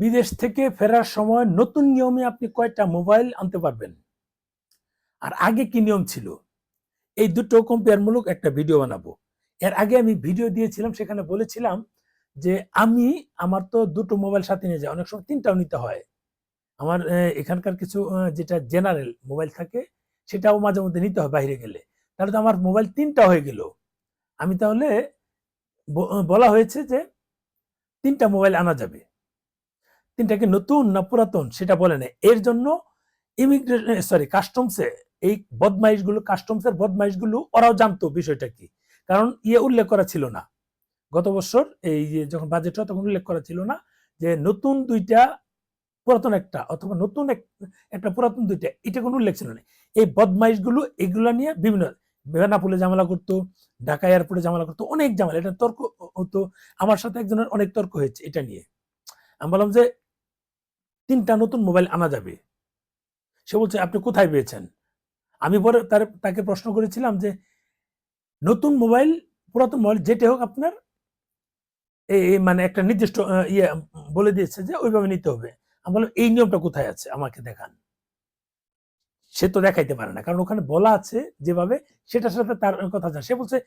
বিদেশ থেকে ফেরার সময় নতুন নিয়মে আপনি কয়টা মোবাইল আনতে পারবেন? আর আগে কি নিয়ম ছিল? এই দুটো কম্পেয়ারমূলক একটা ভিডিও বানাবো। এর আগে আমি ভিডিও দিয়েছিলাম, সেখানে বলেছিলাম যে আমি, আমার তো দুটো মোবাইল সাথে নিয়ে যাই অনেক সময় তিনটাও নিতে হয়। আমার এখানকার কিছু যেটা জেনারেল মোবাইল থাকে, সেটাও মাঝে মধ্যে নিতে হয় বাইরে গেলে। তাহলে তো আমার মোবাইল তিনটা হয়ে গেল। আমি তাহলে বলা হয়েছে যে তিনটা মোবাইল আনা যাবে। তিনটা কি নতুন না পুরাতন সেটা বলে না এর জন্য ইমিগ্রেশন সরি কাস্টমসে এই বদমাইশগুলো কাস্টমসের বদমাইশগুলো ওরাও জানতো বিষয়টা কি। কারণ ইয়ে উল্লেখ করা ছিল না। গত বছর এই যখন বাজেট হয় তখন উল্লেখ করা ছিল না যে নতুন দুইটা পুরাতন একটা অথবা নতুন একটা পুরাতন দুইটা, এটা কোনো উল্লেখ ছিল না। এই বদমাইশগুলো এগুলা নিয়ে বিভিন্ন বেনাপুলে ঝামেলা করতো, ঢাকা এয়ারপোর্টে ঝামেলা করতো, অনেক ঝামেলা। এটা তর্ক হতো। আমার সাথে একজনের অনেক তর্ক হয়েছে এটা নিয়ে। আমি বললাম যে তিনটা নতুন মোবাইল আনা যাবে। সে বলছে, আপনি কোথায় পেয়েছেন? আমি পরে তার, তাকে প্রশ্ন করেছিলাম যে, নতুন মোবাইল, পুরাতন মোবাইল যেটা হোক আপনার এই মানে একটা নির্দিষ্ট ইয়ে বলে দিয়েছে যে ওইভাবে নিতে হবে। আমি বললাম, এই নিয়মটা কোথায় আছে? আমাকে দেখান। সে তো দেখাইতে পারে না, কারণ ওখানে বলা আছে যেভাবে, সেটার সাথে তার কথা জানে সে বলছে,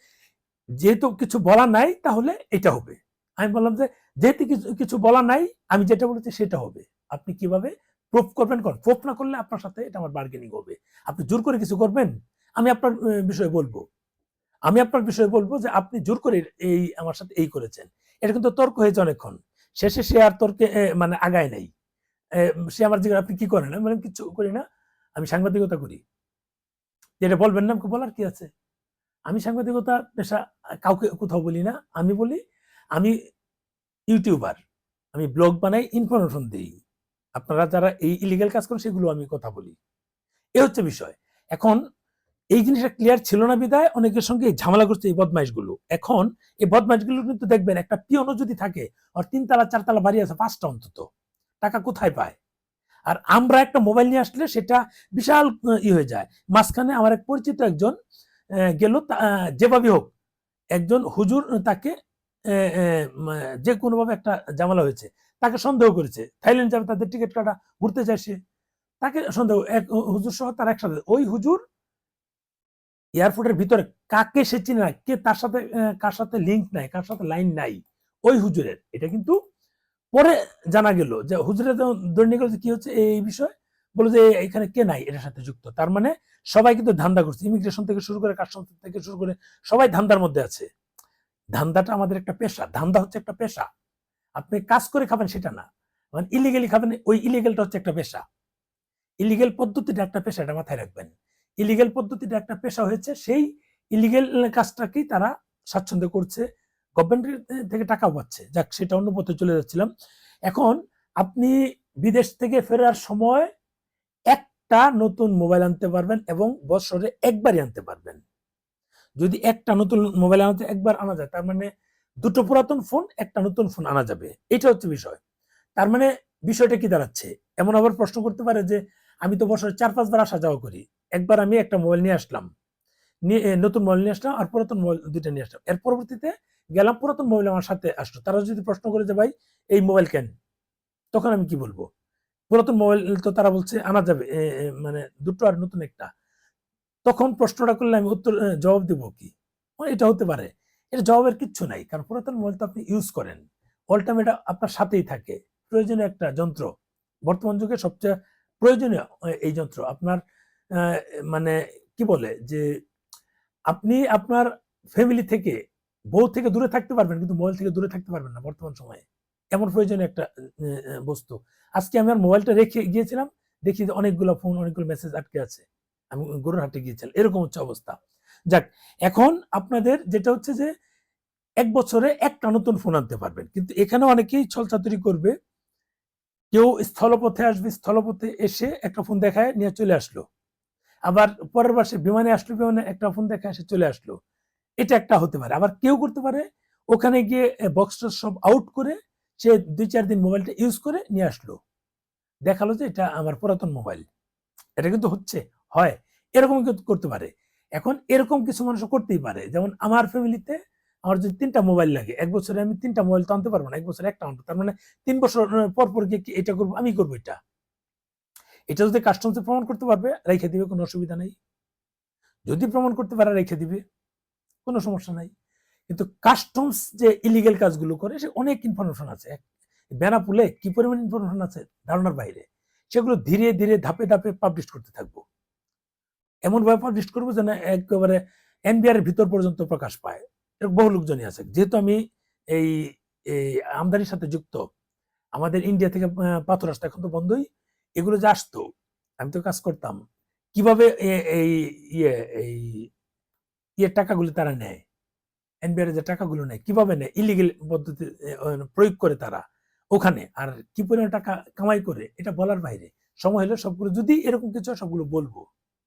যেহেতু কিছু বলা নাই, তাহলে এটা হবে। আমি বললাম যে, যেহেতু কিছু কিছু বলা নাই, আমি যেটা বলেছি সেটা হবে। আপনি কীভাবে প্রুফ করবেন? করেন প্রুফ না করলে আপনার সাথে এটা আমার বার্গেনিং হবে। আপনি জোর করে কিছু করবেন? আমি আপনার বিষয়ে বলব। আমি আপনার বিষয়ে বলব যে আপনি জোর করে এই, আমার সাথে এই করেছেন। এটা কিন্তু তর্ক হয়েছে অনেকক্ষণ। শেষে সে আর তর্কে মানে আগায় নাই। সে আমার জিজ্ঞাসা, আপনি কি করেন? আমি কিছু করি না। আমি সাংবাদিকতা করি। যেটা বলবেন না বলার কি আছে? আমি সাংবাদিকতা পেশা কাউকে কোথাও বলি না। আমি বলি, আমি ইউটিউবার। আমি ব্লগ বানাই ইনফরমেশন দিই। আপনারা যারা এই ইলিগাল কাজ করেন, সেগুলো আমি কথা বলি। এ হচ্ছে বিষয়। এখন এই জিনিসটা ক্লিয়ার ছিল না বিদায়, অনেকের সঙ্গে ঝামেলা করছে এই বদমাইশগুলো। এখন এই বদমাইশগুলো কিন্তু দেখবেন একটা পিয়নও যদি থাকে, আর তিনতলা, চারতলা বাড়ি আছে পাঁচটা অন্তত, টাকা কোথায় পায়? আর আমরা একটা মোবাইল নিয়ে আসলে সেটা বিশাল, ই হয়ে যায়। মাঝখানে আমার এক পরিচিত একজন গেল যেভাবে হোক, একজন হুজুর তাকে যে কোনোভাবে একটা জামালা হয়েছে, তাকে সন্দেহ করেছে। থাইল্যান্ড যাবে, তাদের টিকিট কাটা, ঘুরতে যায় সে। তাকে সন্দেহ, এক হুজুর সহ তার একসাথে। ওই হুজুর এয়ারপোর্টের ভিতরে কাকে সে চিনে না, কে তার সাথে কার সাথে লিঙ্ক নাই, কার সাথে লাইন নাই, ওই হুজুরের। এটা কিন্তু পরে জানা গেল যে হুজুরের দৈনিক কি হচ্ছে, এই বিষয় বলে যে এখানে কে নাই, এটার সাথে যুক্ত। তার মানে সবাই কিন্তু ধান্দা করছে। ইমিগ্রেশন থেকে শুরু করে কাস্টম থেকে শুরু করে, সবাই ধান্দার মধ্যে আছে। ধান্দাটা আমাদের একটা পেশা, ধান্দা হচ্ছে একটা পেশা। আপনি কাজ করে খাবেন সেটা না। মানে ইলিগেলি খাবেন, ওই ইলিগেলটা হচ্ছে একটা পেশা। ইলিগেল পদ্ধতিটা একটা পেশা, এটা মাথায় রাখবেন। ইলিগেল পদ্ধতিটা একটা পেশা হয়েছে, সেই ইলিগেল কাজটাকেই তারা স্বাচ্ছন্দ্য করছে গভর্নমেন্ট থেকে টাকা পাচ্ছে। যাক, সেটা অন্য পথে চলে যাচ্ছিলাম। এখন আপনি বিদেশ থেকে ফেরার সময় একটা নতুন মোবাইল আনতে পারবেন এবং বছরে একবারই আনতে পারবেন। যদি একটা নতুন মোবাইল আনাতে একবার আনা যায়, তার মানে দুটো পুরাতন ফোন একটা নতুন ফোন আনা যাবে। এটা হচ্ছে বিষয়। তার মানে বিষয়টা কি দাঁড়াচ্ছে? এমন আবার প্রশ্ন করতে পারে যে, আমি তো বছরে চার পাঁচবার আসা যাওয়া করি। একবার আমি একটা মোবাইল নিয়ে আসলাম। নিয়ে নতুন মোবাইল নিয়ে আসলাম আর পুরাতন মোবাইল দুইটা নিয়ে আসলাম। এর পরবর্তীতে গেলাম, পুরাতন মোবাইল আমার সাথে আসলো। তারা যদি প্রশ্ন করে যে, ভাই, এই মোবাইল কেন? তখন আমি কি বলব? পুরাতন মোবাইল তো তারা বলছে, আনা যাবে মানে দুটো আর নতুন একটা। তখন প্রশ্নটা করলে আমি উত্তর জবাব দিব কি? এটা হতে পারে। এটা জবাবের কিচ্ছু নাই, কারণ পুরাতন মোবাইল তো আপনি ইউজ করেন। অল টাইম এটা আপনার সাথেই থাকে। প্রয়োজনীয় একটা যন্ত্র। বর্তমান যুগে সবচেয়ে প্রয়োজনীয় এই যন্ত্র। আপনার মানে কি বলে যে আপনি আপনার ফ্যামিলি থেকে, বউ থেকে দূরে থাকতে পারবেন, কিন্তু মোবাইল থেকে দূরে থাকতে পারবেন না বর্তমান সময়ে। এমন প্রয়োজনীয় একটা বস্তু। আজকে আমি আমার মোবাইলটা রেখে গিয়েছিলাম, দেখি যে অনেকগুলো ফোন অনেকগুলো মেসেজ আটকে আছে। আমি গরুর হাটে গিয়েছিলাম। এরকম হচ্ছে অবস্থা। যাক, এখন আপনাদের যেটা হচ্ছে যে, এক বছরে একটা নতুন ফোন আনতে পারবেন। কিন্তু এখানে অনেকেই ছলচাতুরি করবে। কেউ স্থলপথে আসবে, স্থলপথে এসে একটা ফোন দেখায়, নিয়ে চলে আসলো। আবার পরের মাসে বিমানে আসলো, বিমানে একটা ফোন দেখায়, এসে চলে আসলো। এটা একটা হতে পারে। আবার কেউ করতে পারে, ওখানে গিয়ে বক্সটা সব আউট করে, সে দুই চার দিন মোবাইলটা ইউজ করে নিয়ে আসলো। দেখাল যে, এটা আমার পুরাতন মোবাইল এটা কিন্তু হচ্ছে, হয়। এরকম করতে পারে। এখন এরকম কিছু মানুষ করতেই পারে। যেমন আমার ফ্যামিলিতে আমার যদি তিনটা মোবাইল লাগে, এক বছরে আমি তিনটা মোবাইল তো আনতে পারব না, এক বছরে একটা আনব। তার মানে তিন বছর পর পর গিয়ে এটা করব, আমি করব এটা? এটা যদি কাস্টমসে প্রমাণ করতে পারবে, রেখে দিবে, কোনো অসুবিধা নেই। যদি প্রমাণ করতে পারে, রেখে দিবে, কোনো সমস্যা নাই। কিন্তু কাস্টমস যে ইলিগেল কাজগুলো করে, সে অনেক ইনফরমেশন আছে। বেনাপুলে কি পরিমাণ ইনফরমেশন আছে? ধারণার বাইরে। সেগুলো ধীরে ধীরে, ধাপে ধাপে পাবলিশ করতে থাকব। এমন ভাবে পাবলিশ করব যেন একেবারে এনবিআর এর ভিতর পর্যন্ত প্রকাশ পায়। এরকম বহু লোকজনই আছে। যেহেতু আমি এই এই আমদানির সাথে যুক্ত, আমাদের ইন্ডিয়া থেকে পাথর আসতো, এখন তো বন্ধই। এগুলো যে আসতো, আমি তো কাজ করতাম। কীভাবে এই ইয়ে এই ইয়ে টাকাগুলো তারা নেয়? এনবিআর যে টাকাগুলো নেয়, কীভাবে নেয়? ইলিগেল পদ্ধতি প্রয়োগ করে তারা ওখানে। আর কি পরিমাণ টাকা কামাই করে, এটা বলার বাইরে। সময় হলে সবগুলো, যদি এরকম কিছু সবগুলো বলব।